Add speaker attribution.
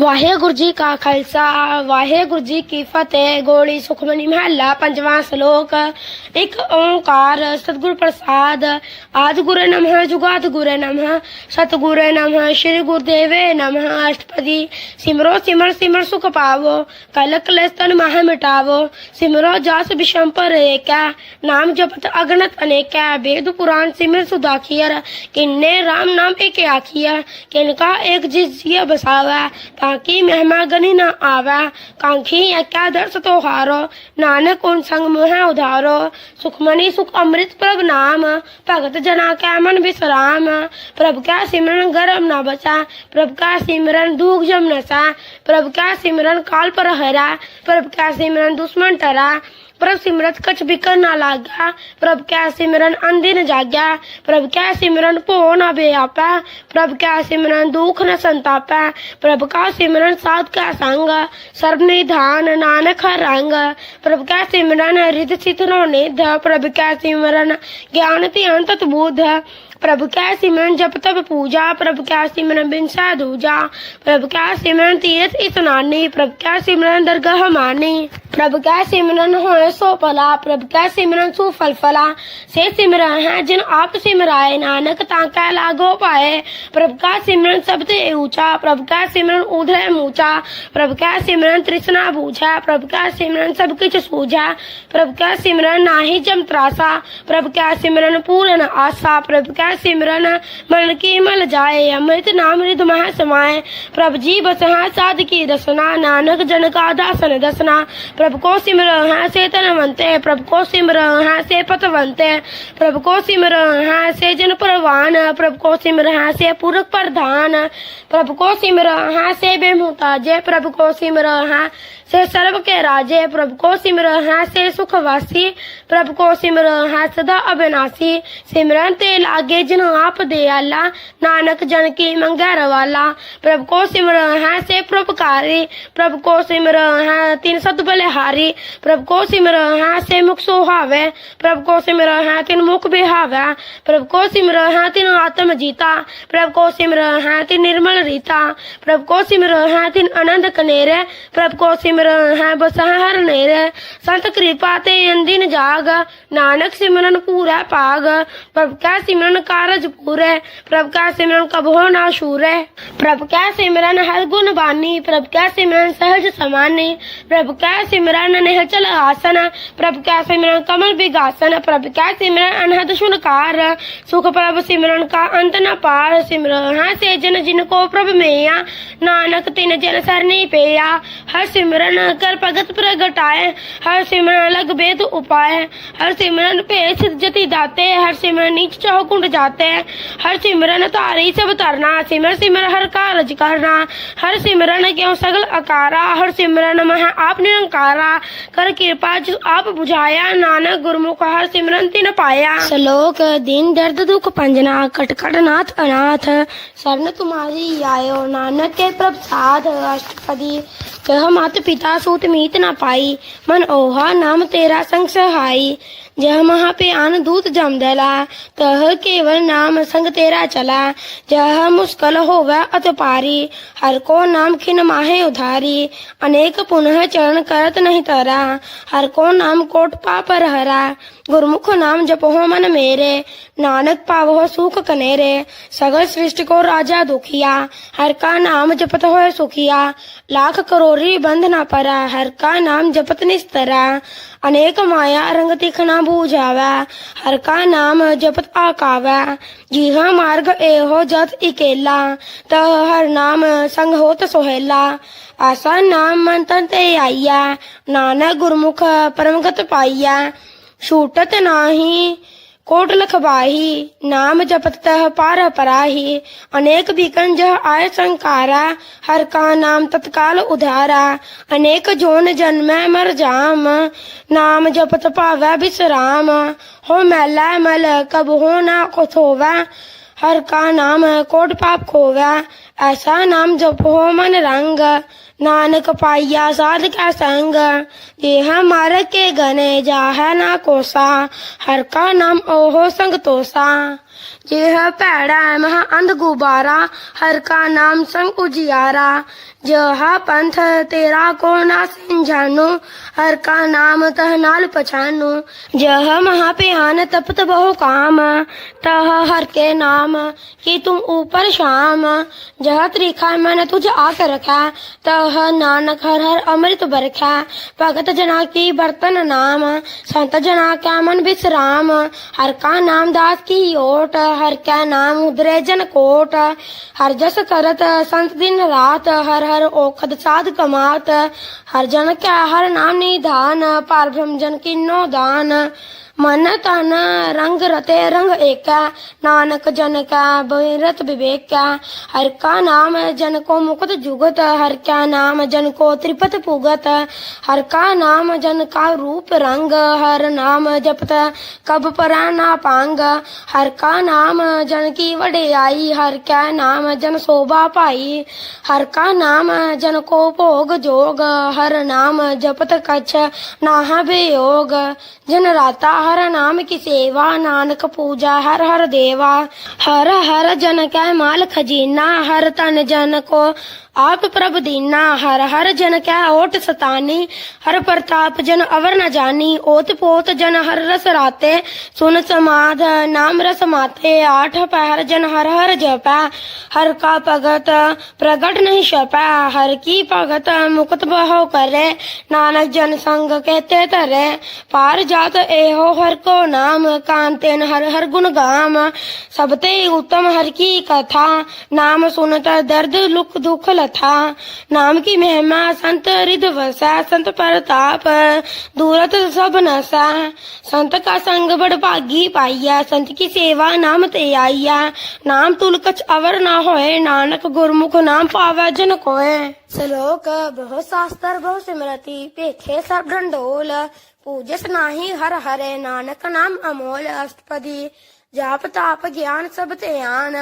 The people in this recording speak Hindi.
Speaker 1: ਵਾਹਿਗੁਰੂ ਜੀ ਕਾ ਖਾਲਸਾ, ਵਾਹਿਗੁਰੂ ਜੀ ਕੀ ਫਤਿਹ। ਗੋਲੀ ਸੁਖਮਨੀ ਮਹੱਲਾ, ਪੰਜਵਾਂ ਸ਼ਲੋਕ। ਇੱਕ ਓੰਕਾਰ, ਸਤਿਗੁਰ ਪ੍ਰਸਾਦ। ਆਦ ਗੁਰੇ ਨਮಃ ਜੁਗਾਤ ਗੁਰੇ ਨਮಃ। ਸਤਿਗੁਰੇ ਨਮಃ, ਸ੍ਰੀ ਗੁਰਦੇਵੇ ਨਮಃ। ਅਸ਼ਟਪਦੀ, ਸਿਮਰੋ ਸਿਮਰ ਸਿਮਰ ਸੁਖ ਪਾਵੋ। ਕਲ ਕਲੇਸ਼ ਤਨ ਮਹ ਮਿਟਾਵੋ। ਸਿਮਰੋ ਜਸ ਬਿਸ਼ੰਪਰ ਏਕਾ ਨਾਮ ਜਪਤ ਅਗਣਤ ਅਨੇਕਾ। ਵੇਦ ਪੁਰਾਨ ਸਿਮਰ ਸੁਦਾਖੀਰ ਕਿੰਨੇ ਰਾਮ ਨਾਮ ਏਕ ਆਖੀਆ ਕਿਨਕਾ ਏਕ ਜਿਸ ਜਿਆ ਬਸਾਵਾ। ताकि महिमा गनी न आवे। कांखी अक्या दर्श तो नानक उन संग मोह उधारो। सुखमनी सुख अमृत प्रभ नाम। भगत जना क्या मन विश्राम। प्रभ का सिमरन गर्म न बचा प्रभ का सिमरन दुख जम नसा। प्रभ का सिमरन काल पर हरा। प्रभ का सिमरन दुश्मन टरा। प्रभ सिमरत कछ बिकर ना लागा। प्रभ क्या सिमरन अंधे न जाग्या। प्रभ क्या सिमरन भो न बेआपा प्रभ क्या सिमरन दुख न संतापा। प्रभ का सिमरन साध का संग। सर्व निधान नानक रंग। प्रभ क्या सिमरन रिद चित नो निध। प्रभ क्या सिमरन ज्ञान ध्यान तत बुध प्रभु क्या सिमरन जप तप पूजा प्रभु क्या सिमरन बिनसा दूजा प्रभु क्या सिमरन तीर्थ स्नानी प्रभु क्या सिमरन दरगाह मानी प्रभु क्या सिमरन हो सो भला प्रभु क्या सिमरन सुफल फला से सिमरन है जिन आप सिमराए नानक ताका लागो पाए प्रभु का सिमरन सबसे ऊँचा प्रभु का सिमरन उधर मूचा प्रभु का सिमरन तृष्णा बूझा प्रभु का सिमरन सब कुछ सूझा प्रभु का सिमरन नाही जम त्रासा प्रभु का सिमरन पूर्ण आशा प्रभु का सिमरन मन की मल जाए अमृत नाम रिद महा समाए प्रभु जी बसहा साध की रसना नानक जन का दासन दसना प्रभु को सिमर है से तनवंते प्रभु को सिमर है से पतवंते प्रभु को सिमर है से जन परवान प्रभु को सिमर है से पूरक प्रधान प्रभु को सिमर है से बेमुताजे प्रभु को सिमर है से सर्व के राजे प्रभु को सिमर है से सुखवासी प्रभु को सिमर है सदा अविनाशी सिमरन ते लागे के जिन आप दे आला। नानक जन की मंगै रवाला। प्रभु को सिमर है से प्रभुकारी। प्रभु को सिमर है तीन सत बलिहारी। प्रभु को सिमर है से मुख सुहावे। प्रभु को सिमर है तीन मुख बिहावे। प्रभु को सिमर है तीन आत्म जीता। प्रभु को सिमर है तीन निर्मल रीता। प्रभु को सिमर है तीन आनंद कनेर। प्रभु को सिमर है बस हर नेरे। संत कृपा ते अंदिन जाग। नानक सिमरन पूरा पाग। प्रभु का सिमरन कारज पूरे प्रभ का सिमरन कबहो ना शूरे प्रभ का सिमरन हर गुण बानी प्रभ का सिमरन सहज समानी प्रभ का सिमरन नहचल आसन प्रभ का सिमरन कमल बिगासन प्रभ का सिमरन अनहद सुनकार सुख प्रभ सिमरन का अंत न पार सिमरन से जन जिनको प्रभ मेया नानक तिन जन सरनी पेया हर सिमरन कर भगत प्रगटाए हर सिमरन अलग वेद उपाय हर सिमरन पे जति दाते हर सिमरन नीच चौकुंड कुंड जाते हर सिमरन तारी सब तरना सिमर सिमर हर कारज करना हर सिमरन क्यों सगल अकारा हर सिमरन मह आप निरंकारा कर कृपा जो आप बुझाया नानक गुरमुख हर सिमरन तिन पाया श्लोक दिन दर्द दुख पंजना कटकट नाथ अनाथ शरण तुम्हारी आयो नानक के प्रसाद अष्टपदी कह मात पिता सूत मीत न पाई। मन ओहा नाम तेरा संग सहाई। जह महा पे आन दूत जम दला, तह केवल नाम संग तेरा चला। जह मुश्किल होवे अत पारी, हर को नाम खिन माहे उधारी। अनेक पुनः चरण करत नहीं तरा, हर को नाम कोट पापर हरा गुरमुख नाम जपो मन मेरे, नानक पावो सुख कनेरे। सगल सृष्टि को राजा दुखिया, हर का नाम जपत हो सुखिया। लाख करोरी ਹੋਰੀ ਬੰਧ ਨਾ ਪਰਾ, ਹਰ ਕਾ ਨਾਮ ਜਪਤ ਨਿਸਤਰਾ। ਅਨੇਕ ਮਾਇਆ ਰੰਗ ਤਿਖਣਾ ਬੂਝਾਵਾ, ਹਰ ਕਾ ਨਾਮ ਜਪਤ ਆਕਾਵਾ। ਜੀਹਾ ਮਾਰਗ ਇਹੋ ਜਤ ਇਕੇਲਾ, ਤਾ ਹਰ ਨਾਮ ਸੰਗ ਹੋਤ ਸੋਹੇਲਾ। ਆਸਾ ਨਾਮ ਮੰਤਨ ਤੇ ਆਈਆ, ਨਾਨਕ ਗੁਰਮੁਖ ਪਰਮਗਤ ਪਾਈਆ। ਛੂਟਤ ਨਾਹੀ ਕੋਟ ਲਖਵਾਹੀ, ਨਾਮ ਜਪਤ ਤਹ ਪਾਰ ਪਰਾਹੀ, ਅਨੇਕ ਬਿਕਨ ਜਹ ਆਏ ਸੰਕਾਰਾ, ਹਰ ਕਾ ਨਾਮ ਤਤਕਾਲ ਉਧਾਰਾ, ਅਨੇਕ ਜੋਨ ਜਨਮੈ ਮਰ ਜਾਮ, ਨਾਮ ਜਪਤ ਭਾਵੈ ਬਿਸਰਾਮ, ਹੋ ਮੈਲਾ ਮਲ ਕਬ ਹੋ ਨਾ ਕੁਛ ਹੋਵੈ ਹਰ ਕਾ ਨਾਮ ਕੋਟ ਪਾਪ ਖੋਵੈ, ਐਸਾ ਨਾਮ ਜਪੋ ਮਨ ਰੰਗ नानक पाइया साध का संग। देह हमारे के गने जा है ना कोसा। हर का नाम ओहो संग तोसा। जे है पैड़ा महा अंध गुबारा, हर का नाम संग उजियारा। जहा पंथ तेरा को ना सिंह सिंझानो, हर का नाम तह नाल पछानो। जह महा पिहान तपत बहु काम, तह हर के नाम की तुम ऊपर शाम। जह त्रिखा मैंने तुझ आकर रखा, तह ਕਹ ਨਾਨਕ ਹਰ ਹਰ ਅੰਮ੍ਰਿਤ ਬਰਖਾ ਭਗਤ ਜਨਾ ਕੀ ਬਰਤਨ ਨਾਮ। ਸੰਤ ਜਨਾ ਕਾ ਮਨ ਬਿਸਰਾਮ ਹਰ ਕਾ ਨਾਮ ਦਾਸ ਕੀ ਓਟ। ਹਰ ਕਾ ਨਾਮ ਉਦਰੇ ਜਨ ਕੋਟ। ਹਰ ਜਸ ਕਰਤ ਸੰਤ ਦਿਨ ਰਾਤ। ਹਰ ਹਰ ਔਖਦ ਸਾਧ ਕਮਾਤ। ਹਰ ਜਨ ਕਾ ਹਰ ਨਾਮ ਨਿਧਾਨ ਪਰ ਬ੍ਰਹਮ ਜਨ ਕਿਨੋ ਦਾਨ। ਮਨ ਤਨ ਰੰਗ ਰਤੇ ਰੰਗ ਏਕਾ, ਨਾਨਕ ਜਨ ਕਾ ਬਿਰਤ ਵਿਵੇਕਾ। ਹਰ ਕਾ ਨਾਮ ਜਨ ਕੋ ਮੁਕਤ ਜੁਗਤ, ਹਰ ਕਾ ਨਾਮ ਜਨ ਕੋ ਤ੍ਰਿਪਤ ਭੁਗਤ। ਹਰ ਕਾ ਨਾਮ ਜਨ ਕਾ ਰੂਪ ਰੰਗ, ਹਰ ਨਾਮ ਜਪਤ ਕਬ ਪਰਾ ਨਾ ਪਾੰਗ। ਹਰ ਕਾ ਨਾਮ ਜਨ ਕੀ ਵਡਿਆਈ, ਹਰ ਕਾ ਨਾਮ ਜਨ ਸੋਭਾ ਭਾਈ। ਹਰ ਕਾ ਨਾਮ ਜਨ ਕੋ ਭੋਗ ਜੋਗ, ਹਰ ਨਾਮ ਜਪਤ ਕਛ ਨਾਹ ਬਿਯੋਗ। ਜਨ ਰਾਤਾ हर नाम की सेवा, नानक पूजा, हर हर देवा, हर हर जन कै माल खजीना, हर तन जन को ਆਪ ਪ੍ਰਭ ਦੀਨਾ, ਹਰ ਹਰ ਜਨ ਕੈ ਓਟ ਸਤਾਨੀ, ਹਰ ਪ੍ਰਤਾਪ ਜਨ ਅਵਰ ਨ ਜਾਨੀ, ਓਤ ਪੋਤ ਜਨ ਹਰ ਰਸ ਰਾਤੇ, ਸੁਨ ਸਮਾਧ ਨਾਮ ਰਸ ਮਾਤੇ, ਆਠ ਪਹਿਰ ਜਨ ਹਰ ਹਰ ਜਪੈ, ਹਰ ਕਾ ਭਗਤ ਪ੍ਰਗਟ ਨਹੀਂ ਛਪੈ, ਹਰ ਕੀ ਭਗਤ ਮੁਕਤ ਬਹੋ ਕਰੇ, ਨਾਨਕ ਜਨ ਸੰਗ ਕਹਤੇ ਧਰੇ, ਪਾਰ ਜਾਤ ਇਹੋ ਹਰ ਕੋ ਨਾਮ, ਕਾਂਤੇਨ ਹਰ ਹਰ ਗੁਣ ਗਾਮ, ਸਭ ਤੇ ਉਤਮ ਹਰ ਕੀ ਕਥਾ, ਨਾਮ ਸੁਨਤ ਦਰਦ, ਲੁਕ ਦੁਖ लथा नाम की महिमा संत हृद वसा संत प्रताप दूरत सब नसा संत का संग बड़ भागी पाइया संत की सेवा नाम ते आइया नाम तुल कछ अवर ना होए नानक गुरमुख नाम पावै जन कोय श्लोक बहु शास्त्र बहु सिमरति पेखे सब डंडोल पूजस नाही हर हरे नानक नाम अमोल अष्टपदी जाप ताप ज्ञान सब ते आन